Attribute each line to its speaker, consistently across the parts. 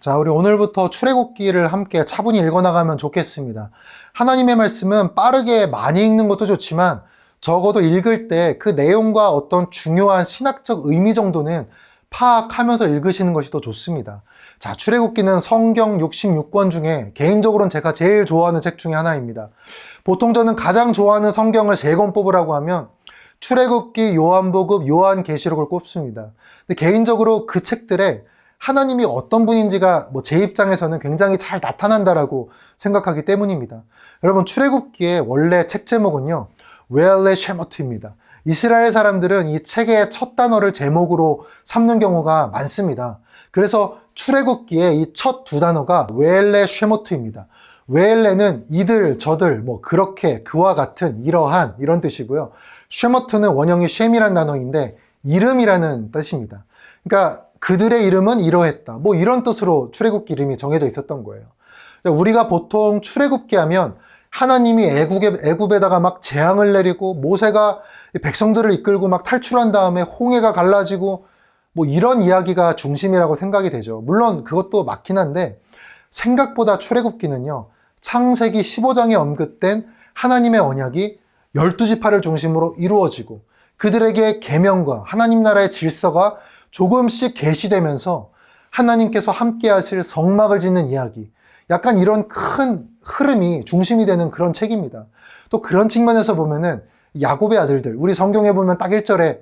Speaker 1: 자, 우리 오늘부터 출애굽기를 함께 차분히 읽어나가면 좋겠습니다. 하나님의 말씀은 빠르게 많이 읽는 것도 좋지만 적어도 읽을 때 그 내용과 어떤 중요한 신학적 의미 정도는 파악하면서 읽으시는 것이 더 좋습니다. 자, 출애굽기는 성경 66권 중에 개인적으로는 제가 제일 좋아하는 책 중에 하나입니다. 보통 저는 가장 좋아하는 성경을 세 권 뽑으라고 하면 출애굽기, 요한복음, 요한계시록을 꼽습니다. 근데 개인적으로 그 책들에 하나님이 어떤 분인지가 뭐 제 입장에서는 굉장히 잘 나타난다라고 생각하기 때문입니다. 여러분 출애굽기의 원래 책 제목은요. 웨알레 쉐머트입니다. 이스라엘 사람들은 이 책의 첫 단어를 제목으로 삼는 경우가 많습니다. 그래서 출애굽기의 이 첫 두 단어가 웨알레 쉐모트입니다. 웨엘레는 이들, 저들, 뭐 그렇게, 그와 같은, 이러한 이런 뜻이고요. 쉐머트는 원형이 쉐미란 단어인데 이름이라는 뜻입니다. 그러니까 그들의 이름은 이러했다. 뭐 이런 뜻으로 출애굽기 이름이 정해져 있었던 거예요. 우리가 보통 출애굽기 하면 하나님이 애국에, 애굽에다가 막 재앙을 내리고 모세가 백성들을 이끌고 막 탈출한 다음에 홍해가 갈라지고 뭐 이런 이야기가 중심이라고 생각이 되죠. 물론 그것도 맞긴 한데 생각보다 출애굽기는요. 창세기 15장에 언급된 하나님의 언약이 12지파를 중심으로 이루어지고 그들에게 계명과 하나님 나라의 질서가 조금씩 계시되면서 하나님께서 함께 하실 성막을 짓는 이야기. 약간 이런 큰 흐름이 중심이 되는 그런 책입니다. 또 그런 측면에서 보면은 야곱의 아들들, 우리 성경에 보면 딱 1절에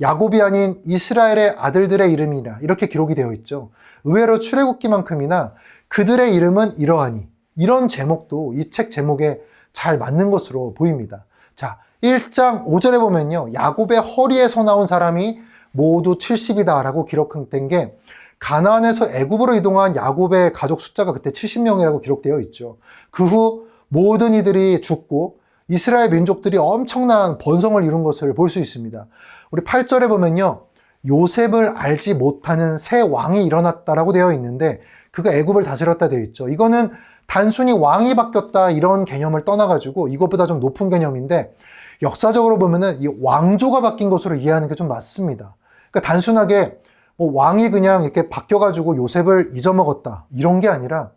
Speaker 1: 야곱이 아닌 이스라엘의 아들들의 이름이라 이렇게 기록이 되어 있죠. 의외로 출애굽기만큼이나 그들의 이름은 이러하니 이런 제목도 이 책 제목에 잘 맞는 것으로 보입니다. 자, 1장 5절에 보면요. 야곱의 허리에서 나온 사람이 모두 70이다라고 기록된 게 가나안에서 애굽으로 이동한 야곱의 가족 숫자가 그때 70명이라고 기록되어 있죠. 그 후 모든 이들이 죽고 이스라엘 민족들이 엄청난 번성을 이룬 것을 볼 수 있습니다. 우리 8절에 보면요. 요셉을 알지 못하는 새 왕이 일어났다라고 되어 있는데 그가 애굽을 다스렸다 되어 있죠. 이거는 단순히 왕이 바뀌었다 이런 개념을 떠나가지고 이것보다 좀 높은 개념인데 역사적으로 보면은 이 왕조가 바뀐 것으로 이해하는 게 좀 맞습니다. 그러니까 단순하게 뭐 왕이 그냥 이렇게 바뀌어가지고 요셉을 잊어먹었다 이런 게 아니라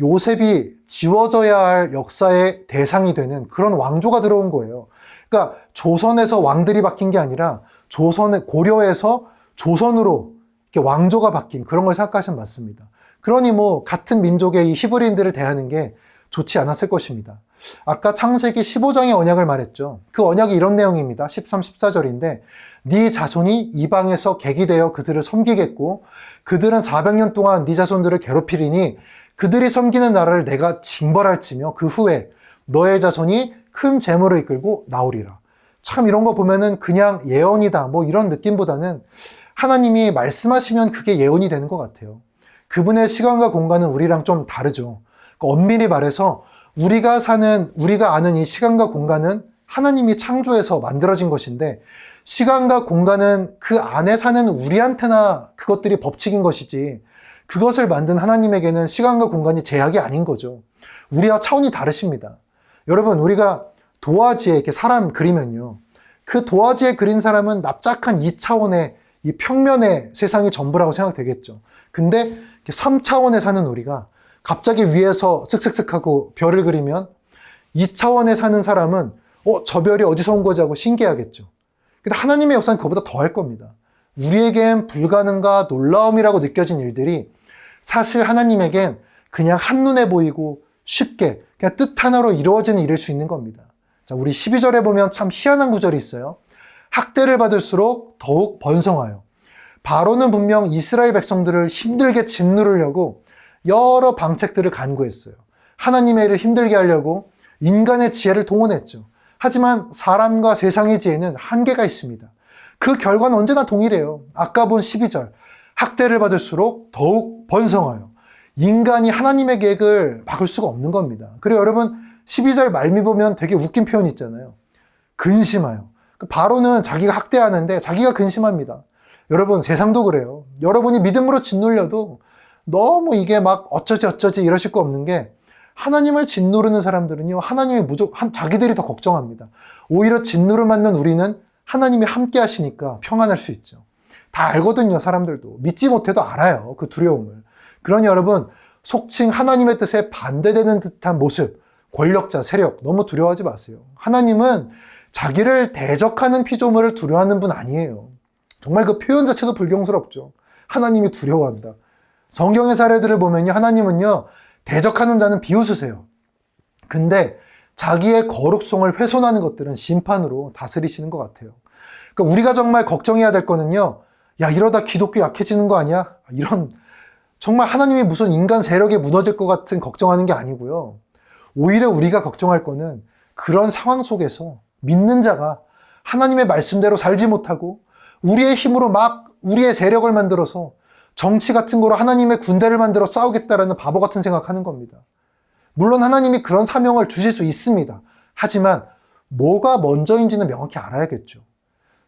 Speaker 1: 요셉이 지워져야 할 역사의 대상이 되는 그런 왕조가 들어온 거예요. 그러니까 조선에서 왕들이 바뀐 게 아니라 조선의 고려에서 조선으로 이렇게 왕조가 바뀐 그런 걸 생각하시면 맞습니다. 그러니 뭐 같은 민족의 이 히브리인들을 대하는 게 좋지 않았을 것입니다. 아까 창세기 15장의 언약을 말했죠. 그 언약이 이런 내용입니다. 13, 14절인데 네 자손이 이방에서 객이 되어 그들을 섬기겠고 그들은 400년 동안 네 자손들을 괴롭히리니 그들이 섬기는 나라를 내가 징벌할지며 그 후에 너의 자손이 큰 재물을 이끌고 나오리라. 참 이런 거 보면은 그냥 예언이다 뭐 이런 느낌보다는 하나님이 말씀하시면 그게 예언이 되는 것 같아요. 그분의 시간과 공간은 우리랑 좀 다르죠. 그러니까 엄밀히 말해서 우리가 사는, 우리가 아는 이 시간과 공간은 하나님이 창조해서 만들어진 것인데 시간과 공간은 그 안에 사는 우리한테나 그것들이 법칙인 것이지 그것을 만든 하나님에게는 시간과 공간이 제약이 아닌 거죠. 우리와 차원이 다르십니다. 여러분, 우리가 도화지에 이렇게 사람 그리면요. 그 도화지에 그린 사람은 납작한 2차원의 이 평면의 세상이 전부라고 생각되겠죠. 근데 3차원에 사는 우리가 갑자기 위에서 슥슥슥 하고 별을 그리면 2차원에 사는 사람은 어, 저 별이 어디서 온 거지 하고 신기하겠죠. 근데 하나님의 역사는 그보다 더 할 겁니다. 우리에겐 불가능과 놀라움이라고 느껴진 일들이 사실 하나님에겐 그냥 한눈에 보이고 쉽게 그냥 뜻 하나로 이루어지는 일일 수 있는 겁니다. 자, 우리 12절에 보면 참 희한한 구절이 있어요. 학대를 받을수록 더욱 번성하여. 바로는 분명 이스라엘 백성들을 힘들게 짓누르려고 여러 방책들을 간구했어요. 하나님의 일을 힘들게 하려고 인간의 지혜를 동원했죠. 하지만 사람과 세상의 지혜는 한계가 있습니다. 그 결과는 언제나 동일해요. 아까 본 12절. 학대를 받을수록 더욱 번성하여. 인간이 하나님의 계획을 막을 수가 없는 겁니다. 그리고 여러분, 12절 말미 보면 되게 웃긴 표현 있잖아요. 근심하여. 바로는 자기가 학대하는데 자기가 근심합니다. 여러분, 세상도 그래요. 여러분이 믿음으로 짓눌려도 너무 이게 막 어쩌지 어쩌지 이러실 거 없는 게 하나님을 짓누르는 사람들은요, 하나님이 무조건, 자기들이 더 걱정합니다. 오히려 짓누르 맞는 우리는 하나님이 함께 하시니까 평안할 수 있죠. 다 알거든요, 사람들도. 믿지 못해도 알아요, 그 두려움을. 그러니 여러분, 속칭 하나님의 뜻에 반대되는 듯한 모습, 권력자, 세력, 너무 두려워하지 마세요. 하나님은 자기를 대적하는 피조물을 두려워하는 분 아니에요. 정말 그 표현 자체도 불경스럽죠. 하나님이 두려워한다. 성경의 사례들을 보면요. 하나님은요. 대적하는 자는 비웃으세요. 근데 자기의 거룩성을 훼손하는 것들은 심판으로 다스리시는 것 같아요. 그러니까 우리가 정말 걱정해야 될 거는요. 야, 이러다 기독교 약해지는 거 아니야? 이런 정말 하나님이 무슨 인간 세력에 무너질 것 같은 걱정하는 게 아니고요. 오히려 우리가 걱정할 거는 그런 상황 속에서 믿는 자가 하나님의 말씀대로 살지 못하고 우리의 힘으로 막 우리의 세력을 만들어서 정치 같은 거로 하나님의 군대를 만들어 싸우겠다라는 바보 같은 생각하는 겁니다. 물론 하나님이 그런 사명을 주실 수 있습니다. 하지만 뭐가 먼저인지는 명확히 알아야겠죠.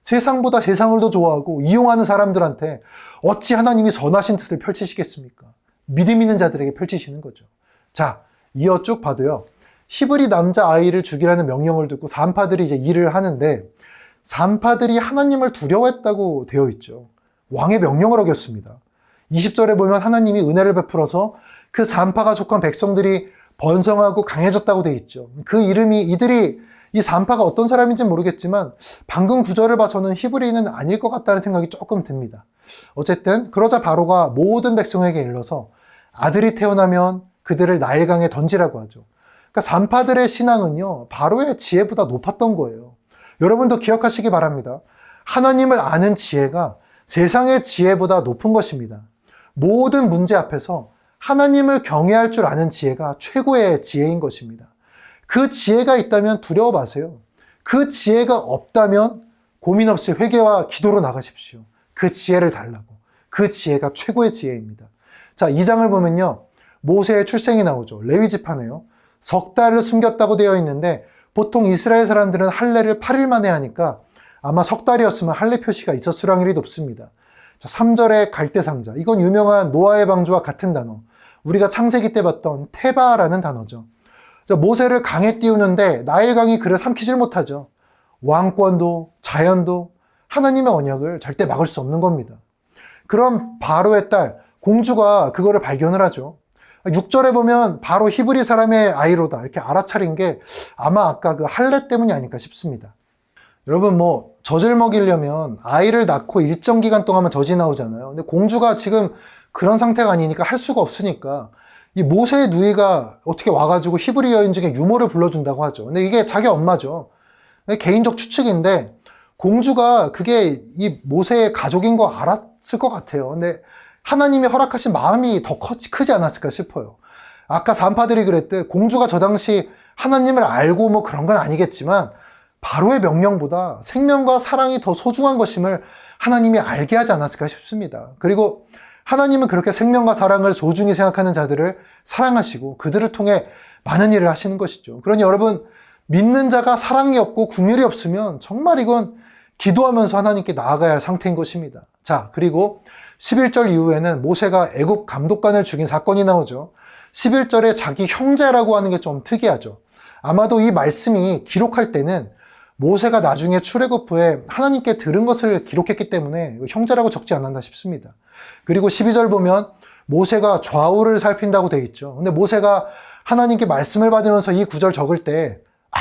Speaker 1: 세상보다 세상을 더 좋아하고 이용하는 사람들한테 어찌 하나님이 선하신 뜻을 펼치시겠습니까? 믿음 있는 자들에게 펼치시는 거죠. 자, 이어 쭉 봐도요. 히브리 남자 아이를 죽이라는 명령을 듣고 산파들이 이제 일을 하는데 산파들이 하나님을 두려워했다고 되어 있죠. 왕의 명령을 어겼습니다. 20절에 보면 하나님이 은혜를 베풀어서 그 산파가 속한 백성들이 번성하고 강해졌다고 되어 있죠. 그 이름이 이들이 이 산파가 어떤 사람인지 모르겠지만 방금 구절을 봐서는 히브리인은 아닐 것 같다는 생각이 조금 듭니다. 어쨌든 그러자 바로가 모든 백성에게 일러서 아들이 태어나면 그들을 나일강에 던지라고 하죠. 그러니까 산파들의 신앙은요 바로의 지혜보다 높았던 거예요. 여러분도 기억하시기 바랍니다. 하나님을 아는 지혜가 세상의 지혜보다 높은 것입니다. 모든 문제 앞에서 하나님을 경외할 줄 아는 지혜가 최고의 지혜인 것입니다. 그 지혜가 있다면 두려워 마세요. 그 지혜가 없다면 고민 없이 회개와 기도로 나가십시오. 그 지혜를 달라고. 그 지혜가 최고의 지혜입니다. 자, 이 장을 보면요. 모세의 출생이 나오죠. 레위 지파네요. 석 달을 숨겼다고 되어 있는데 보통 이스라엘 사람들은 할례를 8일 만에 하니까 아마 석 달이었으면 할례 표시가 있었을 확률이 높습니다. 자, 3절의 갈대상자. 이건 유명한 노아의 방주와 같은 단어. 우리가 창세기 때 봤던 테바라는 단어죠. 모세를 강에 띄우는데 나일강이 그를 삼키질 못하죠. 왕권도 자연도 하나님의 언약을 절대 막을 수 없는 겁니다. 그럼 바로의 딸 공주가 그거를 발견을 하죠. 6절에 보면 바로 히브리 사람의 아이로다 이렇게 알아차린 게 아마 아까 그 할례 때문이 아닐까 싶습니다. 여러분 뭐 젖을 먹이려면 아이를 낳고 일정 기간 동안만 젖이 나오잖아요. 근데 공주가 지금 그런 상태가 아니니까 할 수가 없으니까 이 모세의 누이가 어떻게 와가지고 히브리 여인 중에 유모를 불러준다고 하죠. 근데 이게 자기 엄마죠. 개인적 추측인데 공주가 그게 이 모세의 가족인 거 알았을 것 같아요. 근데 하나님이 허락하신 마음이 더 크지 않았을까 싶어요. 아까 산파들이 그랬듯 공주가 저 당시 하나님을 알고 뭐 그런 건 아니겠지만 바로의 명령보다 생명과 사랑이 더 소중한 것임을 하나님이 알게 하지 않았을까 싶습니다. 그리고 하나님은 그렇게 생명과 사랑을 소중히 생각하는 자들을 사랑하시고 그들을 통해 많은 일을 하시는 것이죠. 그러니 여러분 믿는 자가 사랑이 없고 국률이 없으면 정말 이건 기도하면서 하나님께 나아가야 할 상태인 것입니다. 자, 그리고 11절 이후에는 모세가 애굽 감독관을 죽인 사건이 나오죠. 11절에 자기 형제라고 하는 게 좀 특이하죠. 아마도 이 말씀이 기록할 때는 모세가 나중에 출애굽 후에 하나님께 들은 것을 기록했기 때문에 형제라고 적지 않았나 싶습니다. 그리고 12절 보면 모세가 좌우를 살핀다고 되어 있죠. 근데 모세가 하나님께 말씀을 받으면서 이 구절 적을 때, 아,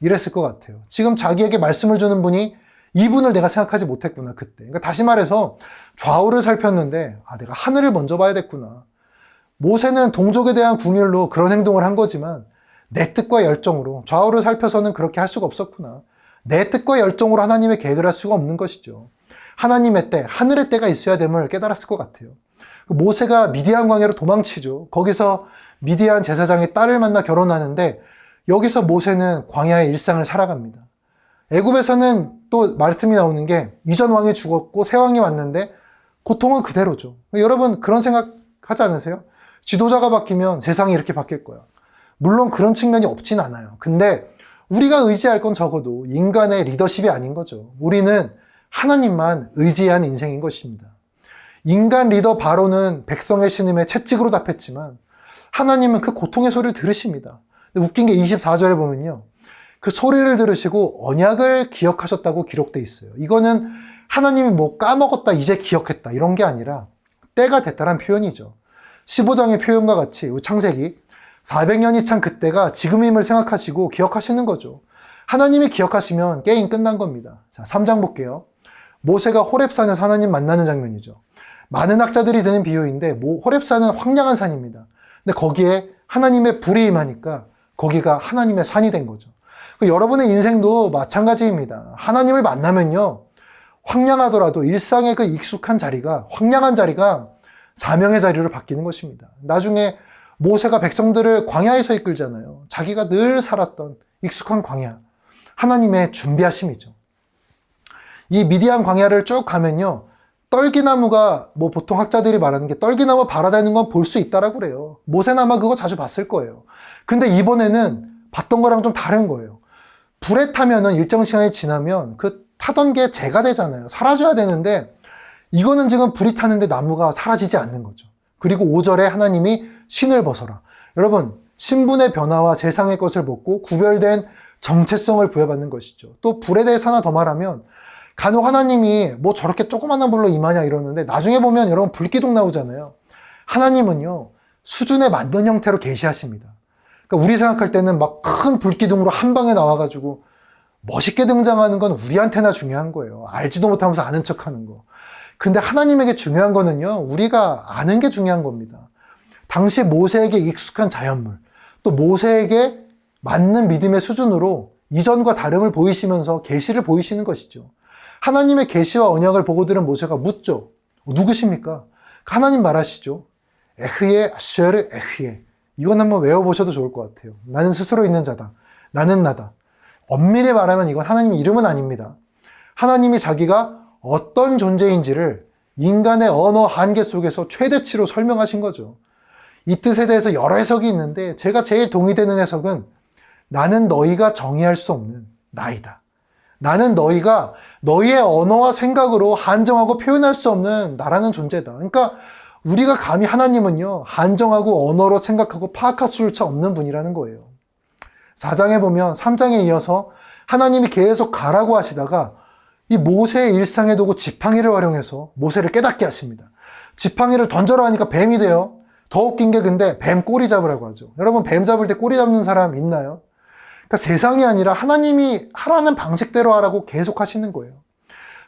Speaker 1: 이랬을 것 같아요. 지금 자기에게 말씀을 주는 분이 이분을 내가 생각하지 못했구나, 그때. 그러니까 다시 말해서 좌우를 살폈는데, 아, 내가 하늘을 먼저 봐야 됐구나. 모세는 동족에 대한 궁율로 그런 행동을 한 거지만, 내 뜻과 열정으로 좌우를 살펴서는 그렇게 할 수가 없었구나. 내 뜻과 열정으로 하나님의 계획을 할 수가 없는 것이죠. 하나님의 때, 하늘의 때가 있어야 됨을 깨달았을 것 같아요. 모세가 미디안 광야로 도망치죠. 거기서 미디안 제사장의 딸을 만나 결혼하는데 여기서 모세는 광야의 일상을 살아갑니다. 애굽에서는 또 말씀이 나오는 게 이전 왕이 죽었고 새 왕이 왔는데 고통은 그대로죠. 여러분 그런 생각 하지 않으세요? 지도자가 바뀌면 세상이 이렇게 바뀔 거야. 물론 그런 측면이 없진 않아요. 근데 우리가 의지할 건 적어도 인간의 리더십이 아닌 거죠. 우리는 하나님만 의지한 인생인 것입니다. 인간 리더 바로는 백성의 신임에 채찍으로 답했지만 하나님은 그 고통의 소리를 들으십니다. 웃긴 게 24절에 보면요. 그 소리를 들으시고 언약을 기억하셨다고 기록돼 있어요. 이거는 하나님이 뭐 까먹었다, 이제 기억했다, 이런 게 아니라 때가 됐다는 표현이죠. 15장의 표현과 같이 이 창세기 400년이 찬 그때가 지금임을 생각하시고 기억하시는 거죠. 하나님이 기억하시면 게임 끝난 겁니다. 자, 3장 볼게요. 모세가 호렙산에서 하나님 만나는 장면이죠. 많은 학자들이 드는 비유인데 모- 호렙산은 황량한 산입니다. 근데 거기에 하나님의 불이 임하니까 거기가 하나님의 산이 된 거죠. 그 여러분의 인생도 마찬가지입니다. 하나님을 만나면요. 황량하더라도 일상의 그 익숙한 자리가 황량한 자리가 사명의 자리로 바뀌는 것입니다. 나중에 모세가 백성들을 광야에서 이끌잖아요. 자기가 늘 살았던 익숙한 광야. 하나님의 준비하심이죠. 이 미디안 광야를 쭉 가면요. 떨기나무가 뭐 보통 학자들이 말하는 게 떨기나무 바라다니는 건 볼 수 있다라고 그래요. 모세나마 그거 자주 봤을 거예요. 근데 이번에는 봤던 거랑 좀 다른 거예요. 불에 타면은 일정 시간이 지나면 그 타던 게 재가 되잖아요. 사라져야 되는데 이거는 지금 불이 타는데 나무가 사라지지 않는 거죠. 그리고 5절에 하나님이 신을 벗어라. 여러분, 신분의 변화와 세상의 것을 벗고 구별된 정체성을 부여받는 것이죠. 또 불에 대해서 하나 더 말하면 간혹 하나님이 뭐 저렇게 조그마한 불로 임하냐 이러는데 나중에 보면 여러분 불기둥 나오잖아요. 하나님은요 수준에 맞는 형태로 계시하십니다. 그러니까 우리 생각할 때는 막 큰 불기둥으로 한 방에 나와가지고 멋있게 등장하는 건 우리한테나 중요한 거예요. 알지도 못하면서 아는 척하는 거. 근데 하나님에게 중요한 거는요 우리가 아는 게 중요한 겁니다. 당시 모세에게 익숙한 자연물, 또 모세에게 맞는 믿음의 수준으로 이전과 다름을 보이시면서 계시를 보이시는 것이죠. 하나님의 계시와 언약을 보고 들은 모세가 묻죠. 누구십니까? 하나님 말하시죠. 에흐예 아쉐르 에흐예. 이건 한번 외워보셔도 좋을 것 같아요. 나는 스스로 있는 자다. 나는 나다. 엄밀히 말하면 이건 하나님의 이름은 아닙니다. 하나님이 자기가 어떤 존재인지를 인간의 언어 한계 속에서 최대치로 설명하신 거죠. 이 뜻에 대해서 여러 해석이 있는데 제가 제일 동의되는 해석은 나는 너희가 정의할 수 없는 나이다. 나는 너희가 너희의 언어와 생각으로 한정하고 표현할 수 없는 나라는 존재다. 그러니까 우리가 감히 하나님은요, 한정하고 언어로 생각하고 파악할 수조차 없는 분이라는 거예요. 4장에 보면 3장에 이어서 하나님이 계속 가라고 하시다가 이 모세의 일상에 두고 지팡이를 활용해서 모세를 깨닫게 하십니다. 지팡이를 던져라 하니까 뱀이 돼요. 더 웃긴 게 근데 뱀 꼬리 잡으라고 하죠. 여러분 뱀 잡을 때 꼬리 잡는 사람 있나요? 그러니까 세상이 아니라 하나님이 하라는 방식대로 하라고 계속 하시는 거예요.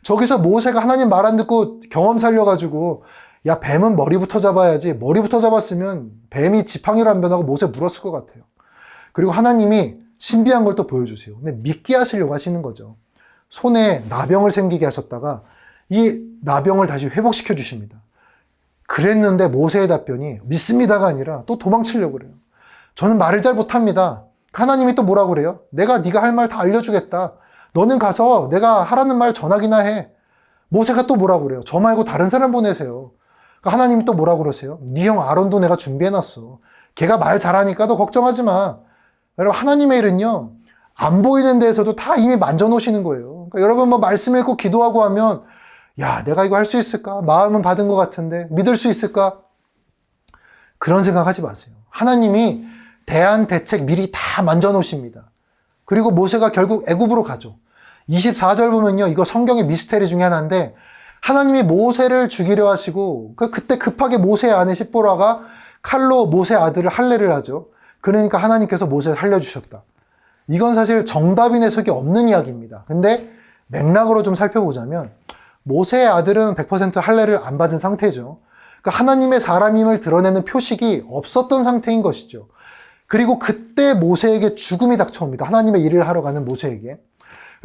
Speaker 1: 저기서 모세가 하나님 말 안 듣고 경험 살려가지고 야 뱀은 머리부터 잡아야지 머리부터 잡았으면 뱀이 지팡이로 안 변하고 모세 물었을 것 같아요. 그리고 하나님이 신비한 걸 또 보여주세요. 근데 믿게 하시려고 하시는 거죠. 손에 나병을 생기게 하셨다가 이 나병을 다시 회복시켜 주십니다. 그랬는데 모세의 답변이 믿습니다가 아니라 또 도망치려고 그래요. 저는 말을 잘 못합니다. 하나님이 또 뭐라고 그래요? 내가 네가 할 말 다 알려주겠다. 너는 가서 내가 하라는 말 전하기나 해. 모세가 또 뭐라고 그래요? 저 말고 다른 사람 보내세요. 그러니까 하나님이 또 뭐라고 그러세요? 네 형 아론도 내가 준비해놨어. 걔가 말 잘하니까 너 걱정하지 마. 여러분 하나님의 일은요. 안 보이는 데에서도 다 이미 만져놓으시는 거예요. 그러니까 여러분 뭐 말씀 읽고 기도하고 하면 야 내가 이거 할 수 있을까? 마음은 받은 것 같은데 믿을 수 있을까? 그런 생각하지 마세요. 하나님이 대안 대책 미리 다 만져 놓으십니다. 그리고 모세가 결국 애굽으로 가죠. 24절 보면요. 이거 성경의 미스테리 중에 하나인데 하나님이 모세를 죽이려 하시고 그 그때 급하게 모세의 아내 십보라가 칼로 모세 아들을 할례를 하죠. 그러니까 하나님께서 모세를 살려 주셨다. 이건 사실 정답인 해석이 없는 이야기입니다. 근데 맥락으로 좀 살펴보자면 모세의 아들은 100% 할례를 안 받은 상태죠. 그러니까 하나님의 사람임을 드러내는 표식이 없었던 상태인 것이죠. 그리고 그때 모세에게 죽음이 닥쳐옵니다. 하나님의 일을 하러 가는 모세에게.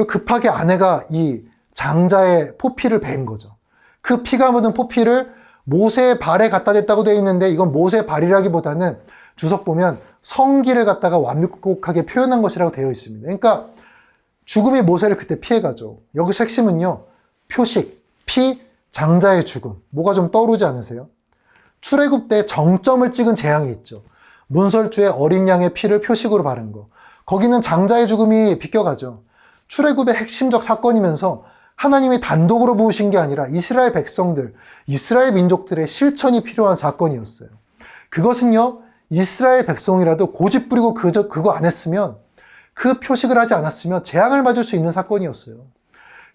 Speaker 1: 급하게 아내가 이 장자의 포피를 베인 거죠. 그 피가 묻은 포피를 모세의 발에 갖다 댔다고 되어 있는데 이건 모세의 발이라기보다는 주석 보면 성기를 갖다가 완벽하게 표현한 것이라고 되어 있습니다. 그러니까 죽음이 모세를 그때 피해가죠. 여기서 핵심은요. 표식, 피, 장자의 죽음. 뭐가 좀 떠오르지 않으세요? 출애굽 때 정점을 찍은 재앙이 있죠. 문설주의 어린 양의 피를 표식으로 바른 거. 거기는 장자의 죽음이 비껴가죠. 출애굽의 핵심적 사건이면서 하나님이 단독으로 부으신 게 아니라 이스라엘 백성들, 이스라엘 민족들의 실천이 필요한 사건이었어요. 그것은요, 이스라엘 백성이라도 고집 부리고 그저 그거 안 했으면 그 표식을 하지 않았으면 재앙을 맞을 수 있는 사건이었어요.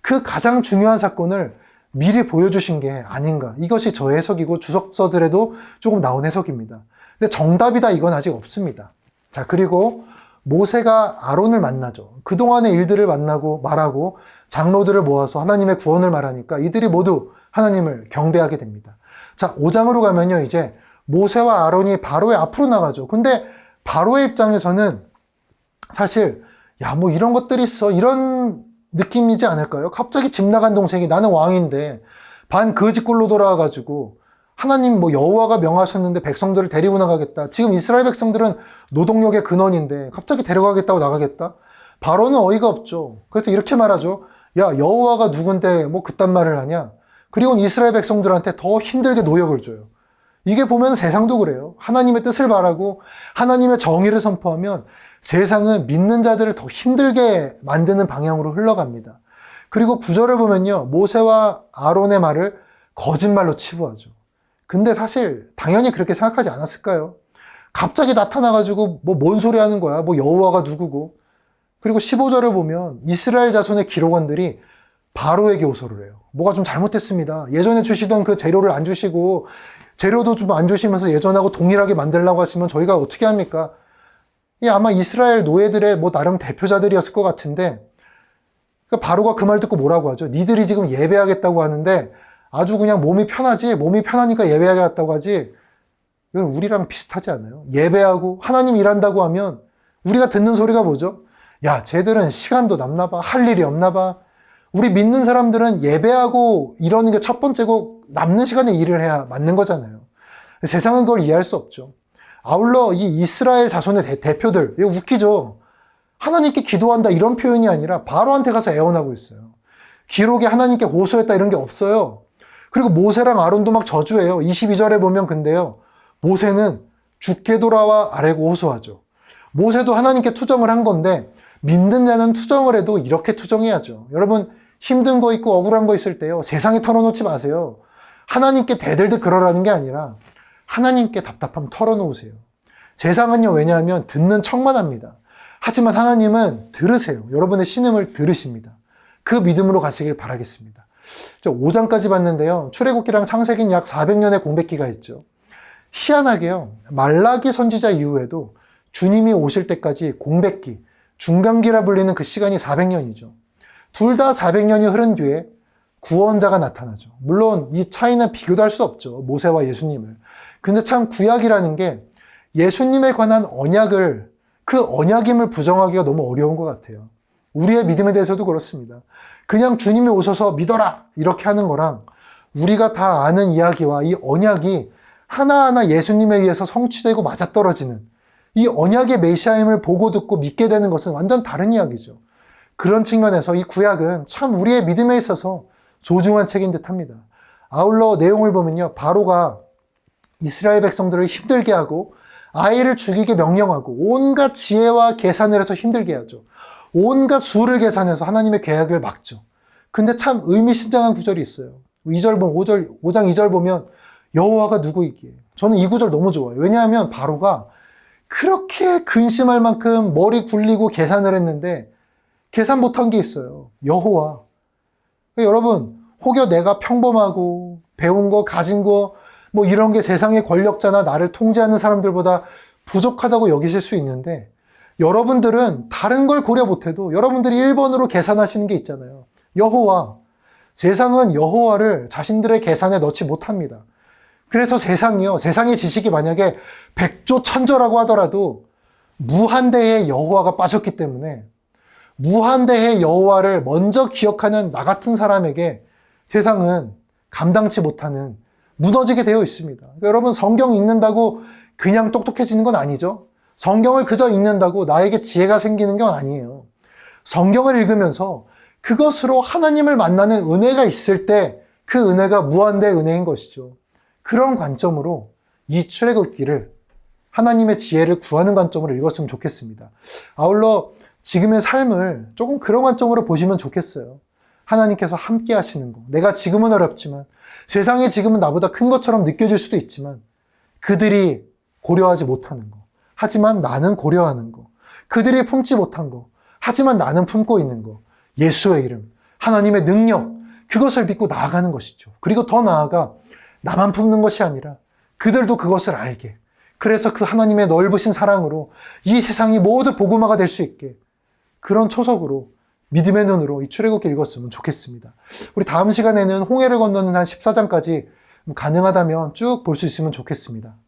Speaker 1: 그 가장 중요한 사건을 미리 보여주신 게 아닌가. 이것이 저의 해석이고 주석서들에도 조금 나온 해석입니다. 근데 정답이다 이건 아직 없습니다. 자, 그리고 모세가 아론을 만나죠. 그동안의 일들을 만나고 말하고 장로들을 모아서 하나님의 구원을 말하니까 이들이 모두 하나님을 경배하게 됩니다. 자, 5장으로 가면요. 이제 모세와 아론이 바로의 앞으로 나가죠. 근데 바로의 입장에서는 사실 야, 뭐 이런 것들이 있어. 이런 느낌이지 않을까요? 갑자기 집 나간 동생이 나는 왕인데 반 거짓골로 돌아와가지고 하나님 뭐 여호와가 명하셨는데 백성들을 데리고 나가겠다. 지금 이스라엘 백성들은 노동력의 근원인데 갑자기 데려가겠다고 나가겠다. 바로는 어이가 없죠. 그래서 이렇게 말하죠. 야 여호와가 누군데 뭐 그딴 말을 하냐. 그리고 이스라엘 백성들한테 더 힘들게 노역을 줘요. 이게 보면 세상도 그래요. 하나님의 뜻을 말하고 하나님의 정의를 선포하면 세상은 믿는 자들을 더 힘들게 만드는 방향으로 흘러갑니다. 그리고 구절을 보면요. 모세와 아론의 말을 거짓말로 치부하죠. 근데 사실 당연히 그렇게 생각하지 않았을까요? 갑자기 나타나가지고 뭐 뭔 소리 하는 거야? 뭐 여호와가 누구고? 그리고 15절을 보면 이스라엘 자손의 기록원들이 바로에게 호소를 해요. 뭐가 좀 잘못됐습니다. 예전에 주시던 그 재료를 안 주시고 재료도 좀 안 주시면서 예전하고 동일하게 만들라고 하시면 저희가 어떻게 합니까? 이 아마 이스라엘 노예들의 뭐 나름 대표자들이었을 것 같은데 그러니까 바로가 그 말 듣고 뭐라고 하죠? 니들이 지금 예배하겠다고 하는데 아주 그냥 몸이 편하지 몸이 편하니까 예배하겠다고 하지 이건 우리랑 비슷하지 않아요? 예배하고 하나님 일한다고 하면 우리가 듣는 소리가 뭐죠? 야 쟤들은 시간도 남나 봐 할 일이 없나 봐 우리 믿는 사람들은 예배하고 이러는 게 첫 번째고 남는 시간에 일을 해야 맞는 거잖아요. 세상은 그걸 이해할 수 없죠. 아울러 이 이스라엘 자손의 대, 표들 이거 웃기죠. 하나님께 기도한다 이런 표현이 아니라 바로한테 가서 애원하고 있어요. 기록에 하나님께 호소했다 이런 게 없어요. 그리고 모세랑 아론도 막 저주해요. 22절에 보면 근데요. 모세는 죽게 돌아와 아래고 호소하죠. 모세도 하나님께 투정을 한 건데 믿는 자는 투정을 해도 이렇게 투정해야죠. 여러분 힘든 거 있고 억울한 거 있을 때요. 세상에 털어놓지 마세요. 하나님께 대들듯 그러라는 게 아니라 하나님께 답답함 털어놓으세요. 세상은요, 왜냐하면 듣는 척만 합니다. 하지만 하나님은 들으세요. 여러분의 신음을 들으십니다. 그 믿음으로 가시길 바라겠습니다. 5장까지 봤는데요. 출애굽기랑 창세기는 약 400년의 공백기가 있죠. 희한하게요. 말라기 선지자 이후에도 주님이 오실 때까지 공백기, 중간기라 불리는 그 시간이 400년이죠. 둘 다 400년이 흐른 뒤에 구원자가 나타나죠. 물론 이 차이는 비교도 할 수 없죠. 모세와 예수님을. 근데 참 구약이라는 게 예수님에 관한 언약을 그 언약임을 부정하기가 너무 어려운 것 같아요. 우리의 믿음에 대해서도 그렇습니다. 그냥 주님이 오셔서 믿어라! 이렇게 하는 거랑 우리가 다 아는 이야기와 이 언약이 하나하나 예수님에 의해서 성취되고 맞아떨어지는 이 언약의 메시아임을 보고 듣고 믿게 되는 것은 완전 다른 이야기죠. 그런 측면에서 이 구약은 참 우리의 믿음에 있어서 소중한 책인 듯 합니다. 아울러 내용을 보면요. 바로가 이스라엘 백성들을 힘들게 하고 아이를 죽이게 명령하고 온갖 지혜와 계산을 해서 힘들게 하죠. 온갖 수를 계산해서 하나님의 계약을 막죠. 근데 참 의미심장한 구절이 있어요. 2절 보면 5절 5장 2절 보면 여호와가 누구이기에 저는 이 구절 너무 좋아요. 왜냐하면 바로가 그렇게 근심할 만큼 머리 굴리고 계산을 했는데 계산 못한 게 있어요. 여호와. 여러분 혹여 내가 평범하고 배운 거 가진 거 뭐 이런 게 세상의 권력자나 나를 통제하는 사람들보다 부족하다고 여기실 수 있는데 여러분들은 다른 걸 고려 못해도 여러분들이 1번으로 계산하시는 게 있잖아요. 여호와. 세상은 여호와를 자신들의 계산에 넣지 못합니다. 그래서 세상이요. 세상의 지식이 만약에 백조 천조라고 하더라도 무한대의 여호와가 빠졌기 때문에 무한대의 여호와를 먼저 기억하는 나 같은 사람에게 세상은 감당치 못하는 무너지게 되어 있습니다. 그러니까 여러분 성경 읽는다고 그냥 똑똑해지는 건 아니죠. 성경을 그저 읽는다고 나에게 지혜가 생기는 건 아니에요. 성경을 읽으면서 그것으로 하나님을 만나는 은혜가 있을 때 그 은혜가 무한대 은혜인 것이죠. 그런 관점으로 이 출애굽기를 하나님의 지혜를 구하는 관점으로 읽었으면 좋겠습니다. 아울러 지금의 삶을 조금 그런 관점으로 보시면 좋겠어요. 하나님께서 함께 하시는 거. 내가 지금은 어렵지만 세상에 지금은 나보다 큰 것처럼 느껴질 수도 있지만 그들이 고려하지 못하는 거. 하지만 나는 고려하는 거. 그들이 품지 못한 거. 하지만 나는 품고 있는 거. 예수의 이름, 하나님의 능력, 그것을 믿고 나아가는 것이죠. 그리고 더 나아가 나만 품는 것이 아니라 그들도 그것을 알게. 그래서 그 하나님의 넓으신 사랑으로 이 세상이 모두 복음화가 될 수 있게 그런 초석으로 믿음의 눈으로 이 출애굽기 읽었으면 좋겠습니다. 우리 다음 시간에는 홍해를 건너는 한 14장까지 가능하다면 쭉 볼 수 있으면 좋겠습니다.